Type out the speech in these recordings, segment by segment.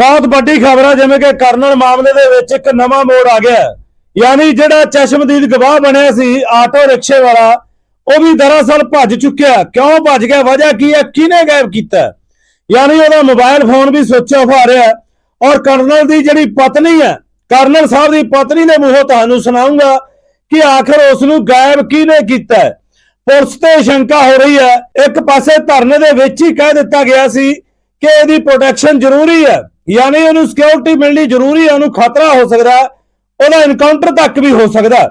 ਬਹੁਤ ਵੱਡੀ ਖਬਰ ਹੈ ਜਿਵੇਂ ਕਿ ਕਰਨਲ ਮਾਮਲੇ ਦੇ ਵਿੱਚ ਇੱਕ ਨਵਾਂ ਮੋੜ ਆ ਗਿਆ ਯਾਨੀ ਜਿਹੜਾ ਚਸ਼ਮਦੀਦ ਗਵਾਹ ਬਣਿਆ ਸੀ, ਆਟੋ ਰਿਕਸ਼ੇ ਵਾਲਾ, ਉਹ ਵੀ ਦਰਅਸਲ ਭੱਜ ਚੁੱਕਿਆ ਕਿਉਂ ਭੱਜ ਗਿਆ? ਵਜ੍ਹਾ ਕੀ ਹੈ? ਕਿਹਨੇ ਗਾਇਬ ਕੀਤਾ ਯਾਨੀ ਉਹਦਾ ਮੋਬਾਈਲ ਫੋਨ ਵੀ ਸੁੱਚ ਆਫ ਆ ਰਿਹਾ ਔਰ ਕਰਨਲ ਦੀ ਜਿਹੜੀ ਪਤਨੀ ਹੈ, ਕਰਨਲ ਸਾਹਿਬ ਦੀ ਪਤਨੀ ਦੇ ਮੂੰਹੋਂ ਤੁਹਾਨੂੰ ਸੁਣਾਉਂਗਾ ਕਿ ਆਖਰ ਉਸ ਨੂੰ ਗਾਇਬ ਕਿਹਨੇ ਕੀਤਾ ਪੁਲਿਸ ਤੇ ਸ਼ੰਕਾ ਹੋ ਰਹੀ ਹੈ। ਇੱਕ ਪਾਸੇ ਧਰਨੇ ਦੇ ਵਿੱਚ ਹੀ ਕਹਿ ਦਿੱਤਾ ਗਿਆ ਸੀ ਕਿ ਇਹਦੀ ਪ੍ਰੋਟੈਕਸ਼ਨ ਜ਼ਰੂਰੀ ਹੈ। ਯਾਨੀ ਉਹਨੂੰ ਸਿਕਿਉਰਿਟੀ ਮਿਲਣੀ ਜ਼ਰੂਰੀ ਹੈ, ਉਹਨੂੰ ਖਤਰਾ ਹੋ ਸਕਦਾ ਉਹਦਾ ਇਨਕਾਊਂਟਰ ਤੱਕ ਵੀ ਹੋ ਸਕਦਾ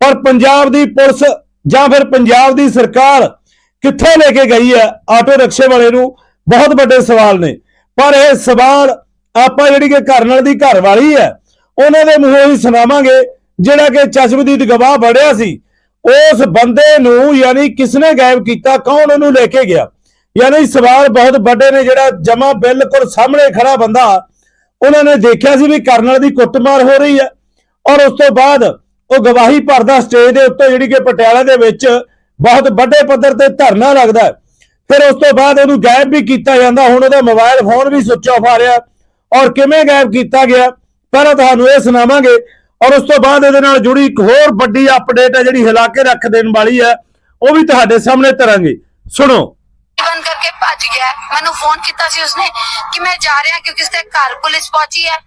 ਪਰ ਪੰਜਾਬ ਦੀ ਪੁਲਿਸ ਜਾਂ ਫਿਰ ਪੰਜਾਬ ਦੀ ਸਰਕਾਰ ਕਿੱਥੇ ਲੈ ਕੇ ਗਈ ਹੈ ਆਟੋ ਰਿਕਸ਼ੇ ਵਾਲੇ ਨੂੰ? ਬਹੁਤ ਵੱਡੇ ਸਵਾਲ ਨੇ। ਪਰ ਇਹ ਸਵਾਲ ਆਪਾਂ ਜਿਹੜੀ ਕਿ ਘਰ ਨਾਲ ਦੀ ਘਰ ਵਾਲੀ ਹੈ, ਉਹਨਾਂ ਦੇ ਮੂੰਹੋਂ ਹੀ ਸੁਣਾਵਾਂਗੇ। ਜਿਹੜਾ ਕਿ ਚਸ਼ਮਦੀਦ ਗਵਾਹ ਬੜਿਆ ਸੀ, ਉਸ ਬੰਦੇ ਨੂੰ ਯਾਨੀ ਕਿਸਨੇ ਗਾਇਬ ਕੀਤਾ, ਕੌਣ ਉਹਨੂੰ ਲੈ ਕੇ ਗਿਆ? ਯਾਨੀ ਸਵਾਲ ਬਹੁਤ ਵੱਡੇ ਨੇ, ਜਿਹੜਾ ਜਮਾ ਬਿਲਕੁਲ ਸਾਹਮਣੇ ਖੜਾ ਬੰਦਾ, ਉਹਨਾਂ ਨੇ ਦੇਖਿਆ ਸੀ ਵੀ ਕਰਨਲ ਦੀ ਕੁੱਟਮਾਰ ਹੋ ਰਹੀ ਹੈ ਔਰ ਉਸ ਤੋਂ ਬਾਅਦ ਉਹ ਗਵਾਹੀ ਭਰਦਾ ਸਟੇਜ ਦੇ ਉੱਤੇ ਜਿਹੜੀ ਕਿ ਪਟਿਆਲਾ ਦੇ ਵਿੱਚ ਬਹੁਤ ਵੱਡੇ ਪੱਧਰ ਤੇ ਧਰਨਾ ਲੱਗਦਾ ਫਿਰ ਉਸ ਤੋਂ ਬਾਅਦ ਉਹਨੂੰ ਗਾਇਬ ਵੀ ਕੀਤਾ ਜਾਂਦਾ, ਹੁਣ ਉਹਦਾ ਮੋਬਾਈਲ ਫੋਨ ਵੀ ਸੁੱਚ ਆਫ ਆ ਰਿਹਾ ਔਰ ਕਿਵੇਂ ਗਾਇਬ ਕੀਤਾ ਗਿਆ, ਪਹਿਲਾਂ ਤੁਹਾਨੂੰ ਇਹ ਸੁਣਾਵਾਂਗੇ ਔਰ ਉਸ ਤੋਂ ਬਾਅਦ ਇਹਦੇ ਨਾਲ ਜੁੜੀ ਇੱਕ ਹੋਰ ਵੱਡੀ ਅਪਡੇਟ ਹੈ ਜਿਹੜੀ ਹਿਲਾ ਕੇ ਰੱਖ ਦੇਣ ਵਾਲੀ ਹੈ, ਉਹ ਵੀ ਤੁਹਾਡੇ ਸਾਹਮਣੇ ਤਰਾਂਗੇ। ਸੁਣੋ। ਬੰਦ ਕਰਕੇ ਭੱਜ ਗਿਆ। ਮੈਨੂੰ ਫੋਨ ਕੀਤਾ ਸੀ ਉਸਨੇ ਕਿ ਮੈਂ ਜਾ ਰਿਹਾ ਕਿਉਂਕਿ ਉਸਦੇ ਘਰ ਪੁਲਿਸ ਪਹੁੰਚੀ ਹੈ।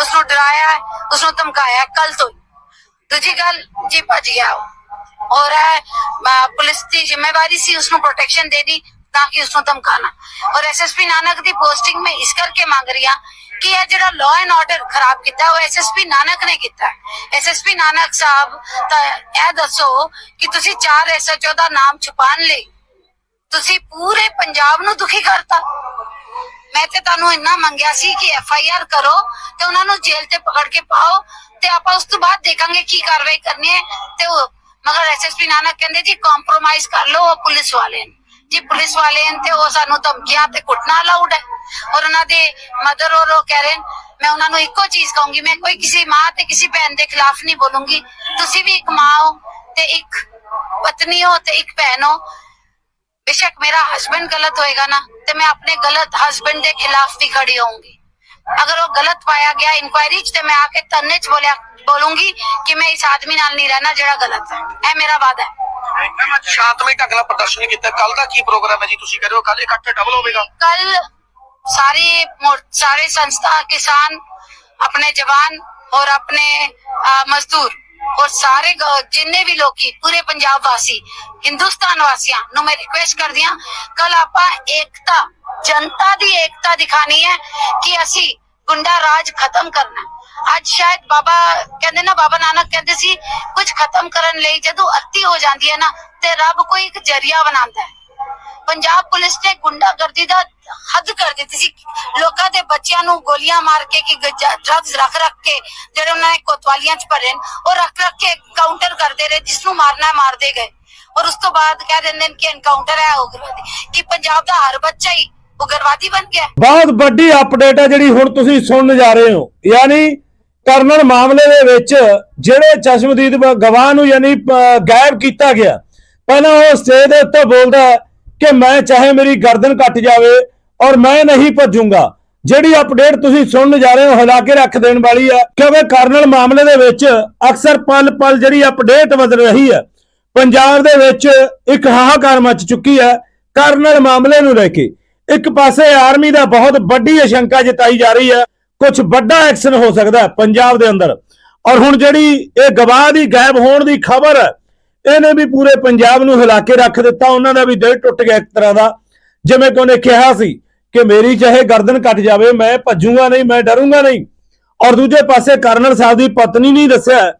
ਉਸ ਨੂੰ ਡਰਾਇਆ ਹੈ ਉਸ ਨੂੰ ਧਮਕਾਇਆ ਕੱਲ ਤੋਂ ਹੀ। ਦੂਜੀ ਗੱਲ ਜੀ ਭੱਜ ਗਿਆ ਔਰ ਹੈ ਅਹ, ਪੁਲਿਸ ਦੀ ਜ਼ਿੰਮੇਵਾਰੀ ਸੀ ਉਸ ਨੂੰ ਪ੍ਰੋਟੈਕਸ਼ਨ ਦੇਣੀ ਤਾਂ ਕਿ ਉਸ ਨੂੰ ਧਮਕਾਣਾ ਔਰ ਐਸਐਸਪੀ ਨਾਨਕ ਦੀ ਪੋਸਟਿੰਗ ਮੈਂ ਇਸ ਕਰਕੇ ਮੰਗ ਰਹੀ ਹਾਂ ਕਿ ਇਹ ਜਿਹੜਾ ਲਾਅ ਐਂਡ ਆਰਡਰ ਖਰਾਬ ਕੀਤਾ ਉਹ ਐਸਐਸਪੀ ਨਾਨਕ ਨੇ ਕੀਤਾ। ਐਸਐਸਪੀ ਨਾਨਕ ਸਾਹਿਬ ਤਾਂ ਇਹ ਦੱਸੋ ਕਿ ਤੁਸੀਂ ਚਾਰ ਐਸਐਚਓ ਦਾ ਨਾਮ ਛੁਪਾਉਣ ਲਈ ਤੁਸੀਂ ਪੂਰੇ ਪੰਜਾਬ ਨੂੰ ਦੁਖੀ ਕਰਤਾ। ਮੈਂ ਤੇ ਤੁਹਾਨੂੰ ਇੰਨਾ ਮੰਗਿਆ ਸੀ ਕਿ ਐਫ ਆਈ ਆਰ ਕਰੋ ਤੇ ਉਹਨਾਂ ਨੂੰ ਜੇਲ੍ਹ ਤੇ ਪਕੜ ਕੇ ਪਾਓ ਤੇ ਆਪਾਂ ਉਸ ਤੋਂ ਬਾਅਦ ਦੇਖਾਂਗੇ ਕੀ ਕਾਰਵਾਈ ਕਰਨੀ ਹੈ ਤੇ ਉਹ ਮਗਰ ਐਸਐਸਪੀ ਨਾਨਕ ਕਹਿੰਦੇ ਜੀ ਕੰਪਰੋਮਾਈਜ਼ ਕਰ ਲਓ ਉਹ ਪੁਲਿਸ ਵਾਲੇ ਨੇ। ਜੀ, ਪੁਲਿਸ ਵਾਲੇ ਨੇ ਤੇ ਉਹ ਸਾਨੂੰ ਧਮਕੀਆਂ ਤੇ ਕੁੱਟਣਾ ਅਲਾਉਡ ਹੈ। ਔਰ ਉਹਨਾਂ ਦੇ ਮਦਰ ਔਰ ਉਹ ਕਹਿ ਰਹੇ ਮੈਂ ਉਹਨਾਂ ਨੂੰ ਇੱਕੋ ਚੀਜ਼ ਕਹੂੰਗੀ, ਮੈਂ ਕੋਈ ਕਿਸੇ ਮਾਂ ਤੇ ਕਿਸੇ ਭੈਣ ਦੇ ਖਿਲਾਫ ਨਹੀਂ ਬੋਲੂੰਗੀ। ਤੁਸੀਂ ਵੀ ਇੱਕ ਮਾਂ ਹੋ ਤੇ ਇੱਕ ਪਤਨੀ ਹੋ ਤੇ ਇੱਕ ਭੈਣ ਹੋ। बेशक मेरा हस्बैंड गलत होएगा ना तो मैं अपने गलत हस्बैंड के खिलाफ भी खड़ी होऊंगी अगर वो गलत पाया गया इंक्वायरी च ते मैं आके तन्ने च बोलिया बोलूंगी कि मैं इस आदमी नाल नहीं रहना जेड़ा गलत है ਇਹ ਮੇਰਾ ਵਾਦਾ ਹੈ ਮੈਮ ਅੱਜ ਸ਼ਾਂਤਮਈ ਢੰਗ ਨਾਲ ਪ੍ਰਦਰਸ਼ਨ ਕੀਤਾ ਕੱਲ ਦਾ ਕੀ ਪ੍ਰੋਗਰਾਮ ਹੈ ਜੀ ਤੁਸੀਂ ਕਹਿ ਰਹੇ ਹੋ ਕੱਲ ਇਕੱਠ ਡਬਲ ਹੋਵੇਗਾ कल सारी मोर- सारे संस्था किसान अपने जवान और अपने अ, मजदूर ਔਰ ਸਾਰੇ ਗ- ਜਿੰਨੇ ਵੀ ਲੋਕੀ, ਪੂਰੇ ਪੰਜਾਬ ਵਾਸੀ, ਹਿੰਦੁਸਤਾਨ ਵਾਸੀਆਂ ਨੂੰ ਮੈਂ ਰਿਕੁਐਸਟ ਕਰਦੀ ਹਾਂ, ਕੱਲ ਆਪਾਂ ਏਕਤਾ, ਜਨਤਾ ਦੀ ਏਕਤਾ ਦਿਖਾਣੀ ਹੈ ਕਿ ਅਸੀਂ ਗੁੰਡਾ ਰਾਜ ਖਤਮ ਕਰਨਾ ਅੱਜ ਸ਼ਾਇਦ ਬਾਬਾ, ਕਹਿੰਦੇ ਨਾ, ਬਾਬਾ ਨਾਨਕ ਕਹਿੰਦੇ ਸੀ ਕੁਛ ਖਤਮ ਕਰਨ ਲਈ ਜਦੋਂ ਅਤੀ ਹੋ ਜਾਂਦੀ ਹੈ ਨਾ, ਤੇ ਰੱਬ ਕੋਈ ਇੱਕ ਜਰੀਆ ਬਣਾਉਂਦਾ ਹੈ। ਪੰਜਾਬ ਪੁਲਿਸ ਨੇ ਗੁੰਡਾਗਰਦੀ ਦਾ ਹੱਦ ਕਰ ਦਿੱਤੀ ਸੀ। ਲੋਕਾਂ ਦੇ ਬੱਚਿਆਂ ਨੂੰ ਗੋਲੀਆਂ ਮਾਰ ਕੇ ਕਿ ਡਰੱਗਸ ਰੱਖ ਰੱਖ ਕੇ ਜਿਹੜੇ ਉਹਨਾਂ ਨੇ ਕੋਤਵਾਲੀਆਂ ਚ ਭਰੇ ਉਹ ਰੱਖ ਰੱਖ ਕੇ ਕਾਊਂਟਰ ਕਰਦੇ ਰਹੇ, ਜਿਸ ਨੂੰ ਮਾਰਨਾ ਮਾਰਦੇ ਗਏ। ਔਰ ਉਸ ਤੋਂ ਬਾਅਦ ਕਹਿ ਦਿੰਦੇ ਨੇ ਕਿ ਐਨਕਾਊਂਟਰ ਹੈ ਉਗਰਵਾਦੀ। ਕਿ ਪੰਜਾਬ ਦਾ ਹਰ ਬੱਚਾ ਹੀ ਉਗਰਵਾਦੀ ਬਣ ਗਿਆ। ਬਹੁਤ ਵੱਡੀ ਅਪਡੇਟ ਹੈ ਜਿਹੜੀ ਹੁਣ ਤੁਸੀਂ ਸੁਣਨ ਜਾ ਰਹੇ ਹੋ। ਯਾਨੀ ਕਰਨਲ ਮਾਮਲੇ ਦੇ ਵਿੱਚ ਜਿਹੜੇ ਚਸ਼ਮਦੀਦ ਬ- ਗਵਾਹ ਨੂੰ ਯਾਨੀ ਗਾਇਬ ਕੀਤਾ ਗਿਆ, ਪਹਿਲਾਂ ਉਹ ਸਟੇਜ ਦੇ ਉੱਤੇ ਬੋਲਦਾ ਕਿ ਮੈਂ ਚਾਹੇ ਮੇਰੀ ਗਰਦਨ ਕੱਟ ਜਾਵੇ ਔਰ ਮੈਂ ਨਹੀਂ ਭੱਜੂੰਗਾ। ਜਿਹੜੀ ਅਪਡੇਟ ਤੁਸੀਂ ਸੁਣਨ ਜਾ ਰਹੇ ਹੋ, ਹਿਲਾ ਕੇ ਰੱਖ ਦੇਣ ਵਾਲੀ ਹੈ ਕਿਉਂਕਿ ਕਰਨਲ ਮਾਮਲੇ ਦੇ ਵਿੱਚ ਅਕਸਰ ਪਲ ਪਲ ਜਿਹੜੀ ਅਪਡੇਟ ਬਦਲ ਰਹੀ ਹੈ ਪੰਜਾਬ ਦੇ ਵਿੱਚ ਇੱਕ ਹਾਹਾਕਾਰ ਮਚ ਚੁੱਕੀ ਹੈ ਕਰਨਲ ਮਾਮਲੇ ਨੂੰ ਲੈ ਕੇ। ਇੱਕ ਪਾਸੇ ਆਰਮੀ ਦਾ ਬਹੁਤ ਵੱਡੀ ਆਸ਼ੰਕਾ ਜਤਾਈ ਜਾ ਰਹੀ ਹੈ ਕੁਝ ਵੱਡਾ ਐਕਸ਼ਨ ਹੋ ਸਕਦਾ ਪੰਜਾਬ ਦੇ ਅੰਦਰ। ਔਰ ਹੁਣ ਜਿਹੜੀ ਇਹ ਗਵਾਹ ਦੀ ਗਾਇਬ ਹੋਣ ਦੀ ਖਬਰ ਹੈ ਇਹਨੇ ਵੀ ਪੂਰੇ ਪੰਜਾਬ ਨੂੰ ਹਿਲਾ ਕੇ ਰੱਖ ਦਿੱਤਾ, ਉਹਨਾਂ ਦਾ ਵੀ ਦਿਲ ਟੁੱਟ ਗਿਆ ਇੱਕ ਤਰ੍ਹਾਂ ਦਾ। ਜਿਵੇਂ ਕਿ ਉਹਨੇ ਕਿਹਾ ਸੀ ਕਿ ਮੇਰੀ ਚਾਹੇ ਗਰਦਨ ਕੱਟ ਜਾਵੇ, ਮੈਂ ਭੱਜੂਗਾ ਨਹੀਂ, ਮੈਂ ਡਰੂੰਗਾ ਨਹੀਂ। ਔਰ ਦੂਜੇ ਪਾਸੇ ਕਰਨਲ ਸਾਹਿਬ ਦੀ ਪਤਨੀ ਨੇ ਦੱਸਿਆ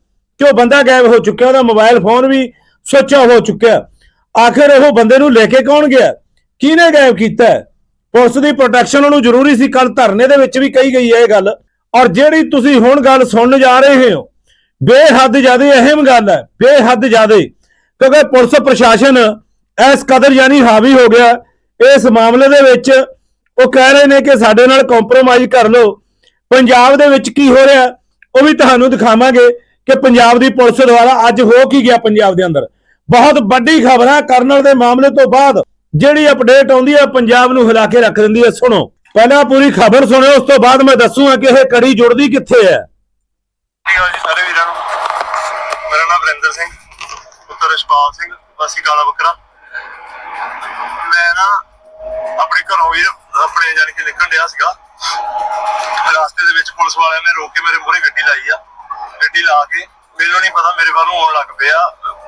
ਕਿ ਉਹ ਬੰਦਾ ਗਾਇਬ ਹੋ ਚੁੱਕਿਆ, ਉਹਦਾ ਮੋਬਾਈਲ ਫੋਨ ਵੀ ਸੁੱਚ ਹੋ ਚੁੱਕਿਆ। ਆਖਿਰ ਉਹ ਬੰਦੇ ਨੂੰ ਲੈ ਕੇ ਕੌਣ ਗਿਆ? ਕਿਹਨੇ ਗਾਇਬ ਕੀਤਾ? ਪੁਲਿਸ ਦੀ ਪ੍ਰੋਟੈਕਸ਼ਨ ਉਹਨੂੰ ਜ਼ਰੂਰੀ ਸੀ ਕੱਲ ਧਰਨੇ ਦੇ ਵਿੱਚ ਵੀ ਕਹੀ ਗਈ ਹੈ ਇਹ ਗੱਲ। ਔਰ ਜਿਹੜੀ ਤੁਸੀਂ ਹੁਣ ਗੱਲ ਸੁਣਨ ਜਾ ਰਹੇ ਹੋ, ਬੇਹੱਦ ਜ਼ਿਆਦਾ ਅਹਿਮ ਗੱਲ ਹੈ, ਬੇਹੱਦ ਜ਼ਿਆਦਾ। ਕਿਉਂਕਿ ਪੁਲਿਸ ਪ੍ਰਸ਼ਾਸਨ ਇਸ ਕਦਰ ਯਾਨੀ ਹਾਵੀ ਹੋ ਗਿਆ। ਇਸ ਮਾਮਲੇ ਦੇ ਵਿੱਚ ਉਹ ਕਹਿ ਰਹੇ ਨੇ ਕਿ ਸਾਡੇ ਨਾਲ ਕੰਪਰੋਮਾਈਜ਼ ਕਰ ਲਓ। ਪੰਜਾਬ ਦੇ ਵਿੱਚ ਕੀ ਹੋ ਰਿਹਾ, ਉਹ ਵੀ ਤੁਹਾਨੂੰ ਦਿਖਾਵਾਂਗੇ ਕਿ ਪੰਜਾਬ ਦੀ ਪੁਲਿਸ ਦੁਆਰਾ ਅੱਜ ਹੋ ਕੀ ਗਿਆ ਪੰਜਾਬ ਦੇ ਅੰਦਰ। ਬਹੁਤ ਵੱਡੀ ਖਬਰ ਹੈ ਕਰਨਲ ਦੇ ਮਾਮਲੇ ਤੋਂ ਬਾਅਦ ਜਿਹੜੀ ਅਪਡੇਟ ਆਉਂਦੀ ਹੈ ਪੰਜਾਬ ਨੂੰ ਹਿਲਾ ਕੇ ਰੱਖ ਦਿੰਦੀ ਹੈ। ਸੁਣੋ, ਪਹਿਲਾਂ ਪੂਰੀ ਖਬਰ ਸੁਣਿਓ, ਉਸ ਤੋਂ ਬਾਅਦ ਮੈਂ ਦੱਸੂਗਾ ਕਿ ਇਹ ਕੜੀ ਜੁੜਦੀ ਕਿੱਥੇ ਹੈ ਜੀ, ਸਾਰੇ ਵੀਰਾਂ ਨੂੰ। ਮੇਰਾ ਨਾਮ ਵਰਿੰਦਰ ਸਿੰਘ। ਰਿਸ਼ਪਾਲ ਸਿੰਘ, ਵਾਸੀ ਕਾਲਾ ਬੱਕਰਾ। ਮੈਂ ਨਾ ਆਪਣੇ ਘਰੋਂ ਵੀ ਆਪਣੇ ਜਾਨੀ ਕਿ ਨਿਕਲਣ ਡਿਆ ਸੀਗਾ। ਰਾਸਤੇ ਦੇ ਵਿੱਚ ਪੁਲਿਸ ਵਾਲਿਆਂ ਨੇ ਰੋਕ ਕੇ ਮੇਰੇ ਮੂਹਰੇ ਗੱਡੀ ਲਾਈ ਆ। ਗੱਡੀ ਲਾ ਕੇ ਮੈਨੂੰ ਨਹੀਂ ਪਤਾ, ਮੇਰੇ ਵੱਲ ਆਉਣ ਲੱਗ ਪਿਆ।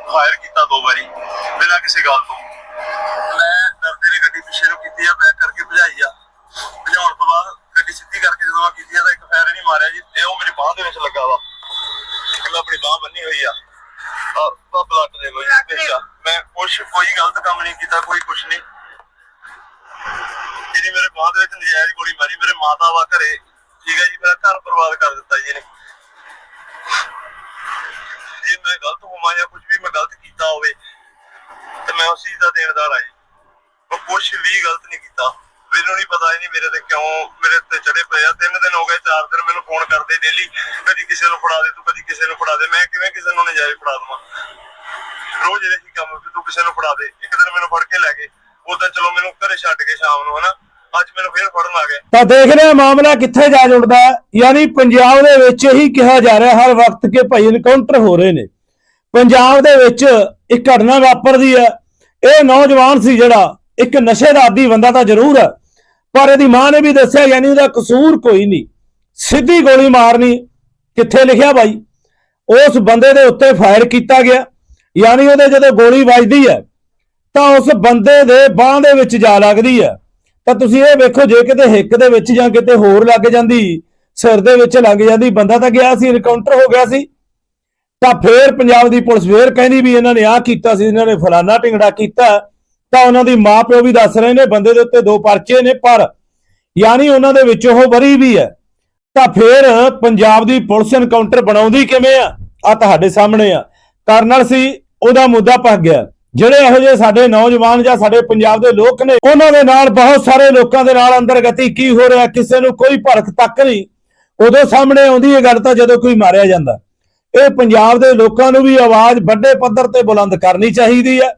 ਫਾਇਰ ਕੀਤਾ ਦੋ ਵਾਰੀ, ਬਿਨਾਂ ਕਿਸੇ ਗੱਲ ਤੋਂ। ਮੈਂ ਡਰਦੇ ਨੇ ਗੱਡੀ ਪਿੱਛੇ ਨੂੰ ਕੀਤੀ ਆ, ਬੈਕ ਕਰਕੇ ਭਜਾਈ ਆ। ਭਜਾਉਣ ਤੋਂ ਬਾਅਦ ਗੱਡੀ ਸਿੱਧੀ ਕਰਕੇ ਜਦੋਂ ਮੈਂ ਕੀਤੀ ਆ ਤਾਂ ਇੱਕ ਫਾਇਰ ਨਹੀਂ ਮਾਰਿਆ ਜੀ, ਤੇ ਉਹ ਮੇਰੀ ਬਾਹ ਦੇ ਵਿੱਚ ਲੱਗਾ ਵਾ। ਕਿ ਮੈਂ ਆਪਣੀ ਬਾਹ ਬੰਨੀ ਹੋਈ ਆ। ਬਲੱਡ ਦੇ ਲੋਈ ਵਿੱਚ। ਆ ਮੈਂ ਕੁਛ ਕੋਈ ਗਲਤ ਕੰਮ ਨਹੀਂ ਕੀਤਾ ਕੋਈ ਕੁਛ ਨਹੀਂ। ਜਿਹਨੇ ਮੇਰੇ ਬਾਹ ਦੇ ਵਿੱਚ ਨਜਾਇਜ਼ ਗੋਲੀ ਮਾਰੀ ਮੇਰੇ ਮਾਤਾ ਵਾ ਘਰੇ। ਠੀਕ ਹੈ ਜੀ ਮੇਰਾ ਘਰ ਬਰਬਾਦ ਕਰ ਦਿੱਤਾ ਜੀ ਇਹਨੇ। ਜੇ ਮੈਂ ਗਲਤ ਹੋਵਾਂ ਜਾਂ ਕੁਝ ਵੀ ਮੈਂ ਗਲਤ ਕੀਤਾ ਹੋਵੇ ਤੇ ਮੈਂ ਉਸ ਚੀਜ਼ ਦਾ ਦੇਣਦਾਰ ਆ ਜੀ। ਮੈਂ ਵੀ ਗਲਤ ਨਹੀਂ ਕੀਤਾ। ਮੈਨੂੰ ਨਹੀਂ ਪਤਾ, ਇਹ ਨਹੀਂ ਮੇਰੇ ਤੇ ਕਿਉਂ ਮੇਰੇ ਤੇ ਚੜੇ ਪਏ ਆ। ਤਿੰਨ ਦਿਨ ਹੋ ਗਏ, ਚਾਰ ਦਿਨ ਮੈਨੂੰ ਫੋਨ ਕਰਦੇ ਡੇਲੀ ਕਦੀ ਕਿਸੇ ਨੂੰ ਫੜਾ ਦੇ, ਤੂੰ ਕਦੀ ਕਿਸੇ ਨੂੰ ਫੜਾ ਦੇ। ਮੈਂ ਕਿਵੇਂ ਕਿਸੇ ਨੂੰ ਨਜਾਇਜ਼ ਫੜਾ ਦਵਾਂ? ਰੋਜ਼ ਇਹ ਹੀ ਕੰਮ ਵੀ ਤੂੰ ਕਿਸੇ ਨੂੰ ਫੜਾ ਦੇ। ਇੱਕ ਦਿਨ ਮੈਨੂੰ ਫੜ ਕੇ ਲੈ ਗਏ। ਉਦੋਂ ਚਲੋ ਮੈਨੂੰ ਘਰੇ ਛੱਡ ਕੇ ਸ਼ਾਮ ਨੂੰ, ਹਨਾ? ਅੱਜ ਮੈਨੂੰ ਫੇਰ ਫੜਨ ਆ ਗਏ। ਤਾਂ ਦੇਖ ਰਹੇ ਮਾਮਲਾ ਕਿੱਥੇ ਜਾ ਜੁੜਦਾ ਯਾਨੀ ਪੰਜਾਬ ਦੇ ਵਿੱਚ ਇਹੀ ਕਿਹਾ ਜਾ ਰਿਹਾ ਹਰ ਵਕਤ ਕਿ ਭਾਈ ਇਨਕਾਊਂਟਰ ਹੋ ਰਹੇ ਨੇ। ਪੰਜਾਬ ਦੇ ਵਿੱਚ ਇੱਕ ਘਟਨਾ ਵਾਪਰਦੀ ਹੈ। ਇਹ ਨੌਜਵਾਨ ਸੀ ਜਿਹੜਾ ਇੱਕ ਨਸ਼ੇ ਦਾ ਆਦੀ ਬੰਦਾ ਤਾਂ ਜ਼ਰੂਰ ਹੈ। ਪਰ ਇਹਦੀ ਮਾਂ ਨੇ ਵੀ ਦੱਸਿਆ, ਯਾਨੀ ਉਹਦਾ ਕਸੂਰ ਕੋਈ ਨਹੀਂ। ਸਿੱਧੀ ਗੋਲੀ ਮਾਰਨੀ ਕਿੱਥੇ ਲਿਖਿਆ ਬਾਈ? ਉਸ ਬੰਦੇ ਦੇ ਉੱਤੇ ਫਾਇਰ ਕੀਤਾ ਗਿਆ। ਯਾਨੀ ਉਹਦੇ ਜਦੋਂ ਗੋਲੀ ਵੱਜਦੀ ਹੈ, ਤਾਂ ਉਸ ਬੰਦੇ ਦੇ ਬਾਹ ਦੇ ਵਿੱਚ ਜਾ ਲੱਗਦੀ ਹੈ। ਤਾਂ ਤੁਸੀਂ ਇਹ ਵੇਖੋ, ਜੇ ਕਿਤੇ ਹਿੱਕ ਦੇ ਵਿੱਚ ਜਾਂ ਕਿਤੇ ਹੋਰ ਲੱਗ ਜਾਂਦੀ, ਸਿਰ ਦੇ ਵਿੱਚ ਲੱਗ ਜਾਂਦੀ, ਬੰਦਾ ਤਾਂ ਗਿਆ ਸੀ ਇਨਕਾਊਂਟਰ ਹੋ ਗਿਆ ਸੀ। ਤਾਂ ਫੇਰ ਪੰਜਾਬ ਦੀ ਪੁਲਿਸ ਫੇਰ ਕਹਿੰਦੀ ਵੀ ਇਹਨਾਂ ਨੇ ਆਹ ਕੀਤਾ ਸੀ, ਇਹਨਾਂ ਨੇ ਫਲਾਨਾ ਢਿੰਗੜਾ ਕੀਤਾ। ਤਾਂ ਉਹਨਾਂ ਦੀ ਮਾਂ ਪਿਓ ਵੀ ਦੱਸ ਰਹੇ ਨੇ, ਬੰਦੇ ਦੇ ਉੱਤੇ ਦੋ ਪਰਚੇ ਨੇ, ਪਰ ਯਾਨੀ ਉਹਨਾਂ ਦੇ ਵਿੱਚ ਉਹ ਬਰੀ ਵੀ ਹੈ। ਤਾਂ ਫੇਰ ਪੰਜਾਬ ਦੀ ਪੁਲਿਸ ਇਨਕਾਊਂਟਰ ਬਣਾਉਂਦੀ ਕਿਵੇਂ ਆ? ਆ ਤੁਹਾਡੇ ਸਾਹਮਣੇ ਆ। ਕਰਨਲ ਸੀ, ਉਹਦਾ ਮੁੱਦਾ ਪੱਕ ਗਿਆ। ਜਿਹੜੇ ਇਹੋ ਜਿਹੇ ਸਾਡੇ ਨੌਜਵਾਨ ਜਾਂ ਸਾਡੇ ਪੰਜਾਬ ਦੇ ਲੋਕ ਨੇ, ਉਹਨਾਂ ਦੇ ਨਾਲ ਬਹੁਤ ਸਾਰੇ ਲੋਕਾਂ ਦੇ ਨਾਲ ਅੰਦਰ ਗਤੀ ਕੀ ਹੋ ਰਿਹਾ, ਕਿਸੇ ਨੂੰ ਕੋਈ ਭਰਖ ਤੱਕ ਨਹੀਂ। ਉਦੋਂ ਸਾਹਮਣੇ ਆਉਂਦੀ ਇਹ ਗੱਲ ਤਾਂ ਜਦੋਂ ਕੋਈ ਮਾਰਿਆ ਜਾਂਦਾ। ਇਹ ਪੰਜਾਬ ਦੇ ਲੋਕਾਂ ਨੂੰ ਵੀ ਆਵਾਜ਼ ਵੱਡੇ ਪੱਧਰ ਤੇ ਬੁਲੰਦ ਕਰਨੀ ਚਾਹੀਦੀ ਹੈ।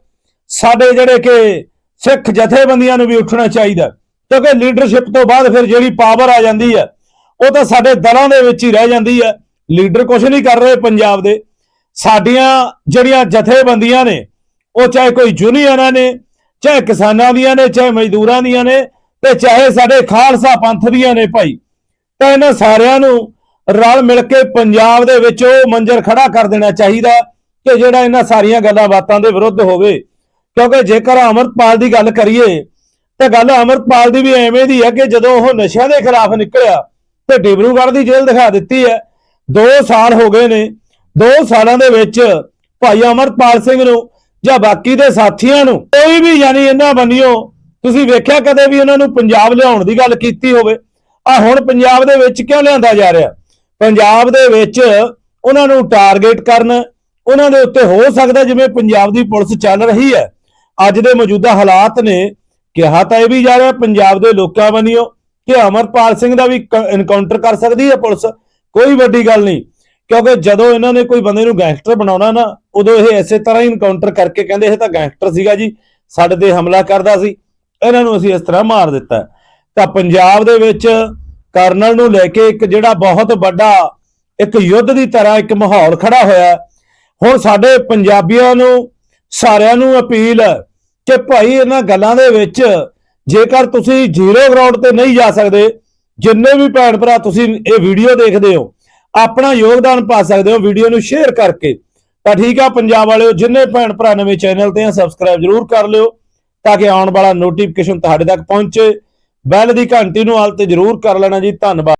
ਸਾਡੇ ਜਿਹੜੇ ਕਿ ਸਿੱਖ ਜਥੇਬੰਦੀਆਂ ਨੂੰ ਵੀ ਉੱਠਣਾ ਚਾਹੀਦਾ ਕਿਉਂਕਿ ਲੀਡਰਸ਼ਿਪ ਤੋਂ ਬਾਅਦ ਫਿਰ ਜਿਹੜੀ ਪਾਵਰ ਆ ਜਾਂਦੀ ਹੈ, ਉਹ ਤਾਂ ਸਾਡੇ ਦਲਾਂ ਦੇ ਵਿੱਚ ਹੀ ਰਹਿ ਜਾਂਦੀ ਹੈ। ਲੀਡਰ ਕੁਝ ਨਹੀਂ ਕਰ ਰਹੇ ਪੰਜਾਬ ਦੇ। ਸਾਡੀਆਂ ਜਿਹੜੀਆਂ ਜਥੇਬੰਦੀਆਂ ਨੇ, ਉਹ ਚਾਹੇ ਕੋਈ ਯੂਨੀਅਨਾਂ ਨੇ, ਚਾਹੇ ਕਿਸਾਨਾਂ ਦੀਆਂ ਨੇ, ਚਾਹੇ ਮਜ਼ਦੂਰਾਂ ਦੀਆਂ ਨੇ, ਤੇ ਚਾਹੇ ਸਾਡੇ ਖਾਲਸਾ ਪੰਥ ਦੀਆਂ ਨੇ ਭਾਈ, ਤਾਂ ਇਹਨਾਂ ਸਾਰਿਆਂ ਨੂੰ ਰਲ ਮਿਲ ਕੇ ਪੰਜਾਬ ਦੇ ਵਿੱਚ ਉਹ ਮੰਜ਼ਰ ਖੜਾ ਕਰ ਦੇਣਾ ਚਾਹੀਦਾ ਕਿ ਜਿਹੜਾ ਇਹਨਾਂ ਸਾਰੀਆਂ ਗੱਲਾਂ ਬਾਤਾਂ ਦੇ ਵਿਰੁੱਧ ਹੋਵੇ। ਕਿਉਂਕਿ ਜੇਕਰ ਅਮਰਪਾਲ ਦੀ ਗੱਲ ਕਰੀਏ, ਤਾਂ ਗੱਲ ਅਮਰਪਾਲ ਦੀ ਵੀ ਐਵੇਂ ਦੀ ਹੈ ਕਿ ਜਦੋਂ ਉਹ ਨਸ਼ਿਆਂ ਦੇ ਖਿਲਾਫ ਨਿਕਲਿਆ, ਤੇ ਡਿਬਰੂਗੜ੍ਹ ਦੀ ਜੇਲ੍ਹ ਦਿਖਾ ਦਿੱਤੀ ਹੈ। 2 ਸਾਲ ਹੋ ਗਏ ਨੇ। 2 ਸਾਲਾਂ ਦੇ ਵਿੱਚ ਭਾਈ ਅਮਰਪਾਲ ਸਿੰਘ ਨੂੰ ਜਾਂ ਬਾਕੀ ਦੇ ਸਾਥੀਆਂ ਨੂੰ ਕੋਈ ਵੀ ਯਾਨੀ ਇਹਨਾਂ ਬੰਨਿਓ, ਤੁਸੀਂ ਵੇਖਿਆ ਕਦੇ ਵੀ ਉਹਨਾਂ ਨੂੰ ਪੰਜਾਬ ਲਿਆਉਣ ਦੀ ਗੱਲ ਕੀਤੀ ਹੋਵੇ? ਆ ਹੁਣ ਪੰਜਾਬ ਦੇ ਵਿੱਚ ਕਿਉਂ ਲਿਆਂਦਾ ਜਾ ਰਿਹਾ? ਪੰਜਾਬ ਦੇ ਵਿੱਚ ਉਹਨਾਂ ਨੂੰ ਟਾਰਗੇਟ ਕਰਨ, ਉਹਨਾਂ ਦੇ ਉੱਤੇ ਹੋ ਸਕਦਾ ਜਿਵੇਂ ਪੰਜਾਬ ਦੀ ਪੁਲਿਸ ਚੱਲ ਰਹੀ ਹੈ। ਅੱਜ ਦੇ ਮੌਜੂਦਾ ਹਾਲਾਤ ਨੇ ਕਿਹਾ ਤਾਂ ਇਹ ਵੀ ਜਾ ਰਿਹਾ, ਪੰਜਾਬ ਦੇ ਲੋਕਾਂ ਬੰਨਿਓ ਕਿ ਅਮਰਪਾਲ ਸਿੰਘ ਦਾ ਵੀ ਇਨਕਾਊਂਟਰ ਕਰ ਸਕਦੀ ਹੈ ਪੁਲਿਸ। ਕੋਈ ਵੱਡੀ ਗੱਲ ਨਹੀਂ, ਕਿਉਂਕਿ ਜਦੋਂ ਇਹਨਾਂ ਨੇ ਕੋਈ ਬੰਦੇ ਨੂੰ ਗੈਂਗਸਟਰ ਬਣਾਉਣਾ ਨਾ, ਉਦੋਂ ਇਹ ਐਸੇ ਤਰ੍ਹਾਂ ਹੀ ਇਨਕਾਊਂਟਰ ਕਰਕੇ ਕਹਿੰਦੇ ਇਹ ਤਾਂ ਗੈਂਗਸਟਰ ਸੀਗਾ ਜੀ, ਸਾਡੇ ਤੇ ਹਮਲਾ ਕਰਦਾ ਸੀ, ਇਹਨਾਂ ਨੂੰ ਅਸੀਂ ਇਸ ਤਰ੍ਹਾਂ ਮਾਰ ਦਿੱਤਾ ਤਾਂ ਪੰਜਾਬ ਦੇ ਵਿੱਚ ਕਰਨਲ ਨੂੰ ਲੈ ਕੇ ਇੱਕ ਜਿਹੜਾ ਬਹੁਤ ਵੱਡਾ, ਇੱਕ ਯੁੱਧ ਦੀ ਤਰ੍ਹਾਂ ਇੱਕ ਮਾਹੌਲ ਖੜਾ ਹੋਇਆ ਹੁਣ ਸਾਡੇ ਪੰਜਾਬੀਆਂ ਨੂੰ, ਸਾਰਿਆਂ ਨੂੰ ਅਪੀਲ ਹੈ ਕਿ ਭਾਈ ਇਹਨਾਂ ਗੱਲਾਂ ਦੇ ਵਿੱਚ ਜੇਕਰ ਤੁਸੀਂ ਜ਼ੀਰੋ ਗਰਾਊਂਡ ਤੇ ਨਹੀਂ ਜਾ ਸਕਦੇ, ਜਿੰਨੇ ਵੀ ਭੈਣ ਭਰਾ ਤੁਸੀਂ ਇਹ ਵੀਡੀਓ ਦੇਖਦੇ ਹੋ, ਆਪਣਾ ਯੋਗਦਾਨ ਪਾ ਸਕਦੇ ਹੋ ਵੀਡੀਓ ਨੂੰ ਸ਼ੇਅਰ ਕਰਕੇ। ਤਾਂ ਠੀਕ ਆ, ਪੰਜਾਬ ਵਾਲਿਓ, ਜਿੰਨੇ ਭੈਣ ਭਰਾ ਨਵੇਂ ਚੈਨਲ ਤੇ ਆ ਸਬਸਕ੍ਰਾਈਬ ਜਰੂਰ ਕਰ ਲਿਓ, ਤਾਂ ਕਿ ਆਉਣ ਵਾਲਾ ਨੋਟੀਫਿਕੇਸ਼ਨ ਤੁਹਾਡੇ ਤੱਕ ਪਹੁੰਚੇ। ਬੈਲ ਦੀ ਘੰਟੀ ਨੂੰ ਹਾਲ ਤੇ ਜਰੂਰ ਕਰ ਲੈਣਾ ਜੀ, ਧੰਨਵਾਦ।